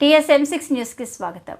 TSM six న్యూస్కి స్వాగతం.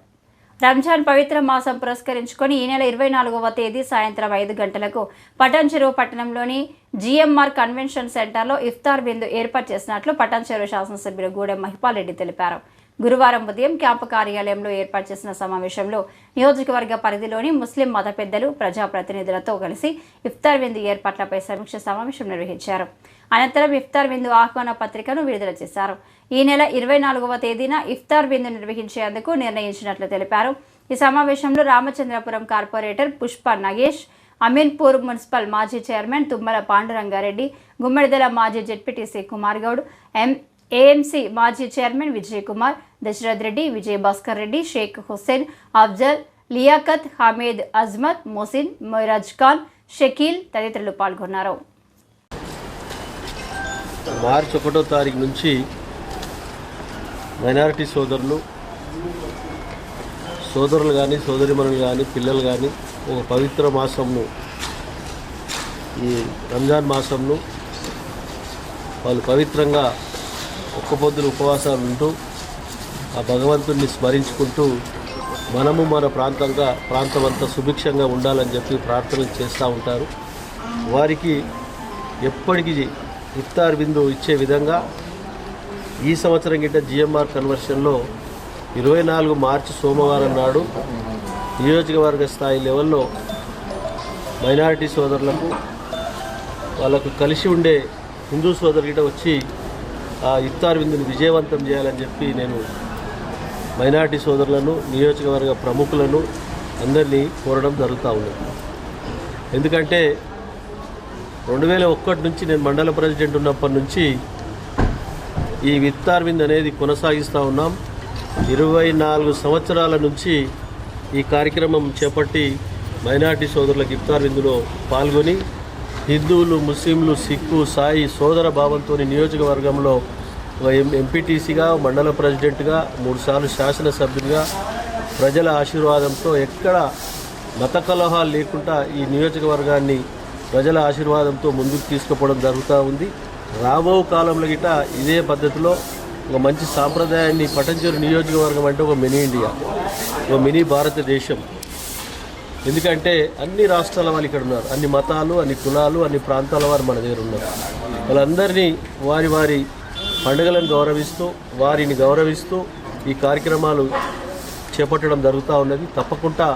రంజాన్ పవిత్ర మాసం పురస్కరించుకొని ఈ నెల ఇరవై నాలుగవ తేదీ సాయంత్రం ఐదు గంటలకు పటాన్ చెరువు పట్టణంలోని జిఎంఆర్ కన్వెన్షన్ సెంటర్లో ఇఫ్తార్ బిందు ఏర్పాటు చేసినట్లు పటాన్ చెరువు శాసనసభ్యులు గూడెం మహిపాల్ రెడ్డి తెలిపారు. గురువారం ఉదయం క్యాంపు కార్యాలయంలో ఏర్పాటు చేసిన సమావేశంలో నియోజకవర్గ పరిధిలోని ముస్లిం మత పెద్దలు ప్రజాప్రతినిధులతో కలిసి ఇఫ్తార్ విందు ఏర్పాట్లపై సమీక్ష సమావేశం నిర్వహించారు. అనంతరం ఇఫ్తార్ విందు ఆహ్వాన పత్రికను విడుదల చేశారు. ఈ నెల ఇరవై నాలుగవ తేదీన ఇఫ్తార్ విందు నిర్వహించేందుకు నిర్ణయించినట్లు తెలిపారు. ఈ సమావేశంలో రామచంద్రపురం కార్పొరేటర్ పుష్ప నగేష్ అమీన్పూర్ మున్సిపల్ మాజీ చైర్మన్ తుమ్మల పాండురంగారెడ్డి గుమ్మడిదల మాజీ ZPTC Kumar Goud M AMC మాజీ చైర్మన్ విజయ్ కుమార్ దశరథ్ రెడ్డి విజయభాస్కర్ రెడ్డి షేక్ హుస్సేన్ అఫ్జల్ లియాకత్ హమీద్ అజ్మత్ మొసిన్ మొయిరాజ్ ఖాన్ షకీల్ తదితరులు పాల్గొన్నారు. మార్చి ఒకటో తారీఖు నుంచి మైనారిటీ సోదరులు సోదరులు కానీ సోదరిమణులు కానీ పిల్లలు కానీ ఒక పవిత్ర మాసంను ఈ రంజాన్ మాసంను వాళ్ళు పవిత్రంగా ఒక్క పొద్దులు ఉపవాసాలు ఉంటూ ఆ భగవంతుడిని స్మరించుకుంటూ మనము మన ప్రాంతంగా ప్రాంతమంతా సుభిక్షంగా ఉండాలని చెప్పి ప్రార్థనలు చేస్తూ ఉంటారు. వారికి ఎప్పటికీ ఇఫ్తార్ విందు ఇచ్చే విధంగా ఈ సంవత్సరం గిట్ట జిఎంఆర్ కన్వర్షన్లో ఇరవై నాలుగు మార్చి సోమవారం నాడు నియోజకవర్గ స్థాయి లెవెల్లో మైనారిటీ సోదరులకు వాళ్ళకు కలిసి ఉండే హిందూ సోదరు గిట్ట వచ్చి ఆ ఇఫ్తార్ విందుని విజయవంతం చేయాలని చెప్పి నేను మైనార్టీ సోదరులను నియోజకవర్గ ప్రముఖులను అందరినీ కోరడం జరుగుతూ ఉంది. ఎందుకంటే రెండు వేల ఒక్కటి నుంచి నేను మండల ప్రెసిడెంట్ ఉన్నప్పటి నుంచి ఈ విత్తార్వింద్ అనేది కొనసాగిస్తూ ఉన్నాం. ఇరవై నాలుగు సంవత్సరాల నుంచి ఈ కార్యక్రమం చేపట్టి మైనార్టీ సోదరులకు ఇఫ్తార్ విందులో పాల్గొని హిందువులు ముస్లింలు సిక్కు సాయి సోదర భావంతో నియోజకవర్గంలో ఒక ఎం ఎంపీటీసీగా మండల ప్రెసిడెంట్గా మూడుసార్లు శాసనసభ్యుడిగా ప్రజల ఆశీర్వాదంతో ఎక్కడ మత కలహాలు లేకుండా ఈ నియోజకవర్గాన్ని ప్రజల ఆశీర్వాదంతో ముందుకు తీసుకుపోవడం జరుగుతూ ఉంది. రాబో కాలంలో గిట ఇదే పద్ధతిలో ఒక మంచి సాంప్రదాయాన్ని పటంచేరు నియోజకవర్గం అంటే ఒక మినీ ఇండియా ఒక మినీ భారతదేశం. ఎందుకంటే అన్ని రాష్ట్రాల వాళ్ళు ఇక్కడ ఉన్నారు. అన్ని మతాలు అన్ని కులాలు అన్ని ప్రాంతాల వారు మన దగ్గర ఉన్నారు. వాళ్ళందరినీ వారి వారి పండుగలను గౌరవిస్తూ వారిని గౌరవిస్తూ ఈ కార్యక్రమాలు చేపట్టడం జరుగుతూ ఉన్నది. తప్పకుండా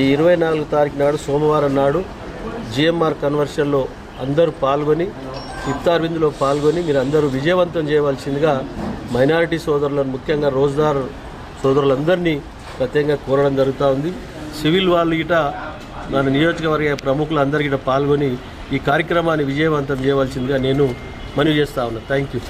ఈ ఇరవై నాలుగు తారీఖు నాడు సోమవారం నాడు జిఎంఆర్ కన్వర్షన్లో అందరూ పాల్గొని ఇఫ్తార్ విందులో పాల్గొని మీరు అందరూ విజయవంతం చేయవలసిందిగా మైనారిటీ సోదరులను ముఖ్యంగా రోజుదారు సోదరులందరినీ ప్రత్యేకంగా కోరడం జరుగుతూ ఉంది. సివిల్ వాళ్ళు ఇట మన నియోజకవర్గ ప్రముఖులందరికీ పాల్గొని ఈ కార్యక్రమాన్ని విజయవంతం చేయవలసిందిగా నేను మనవి చేస్తా ఉన్నా. Thank you.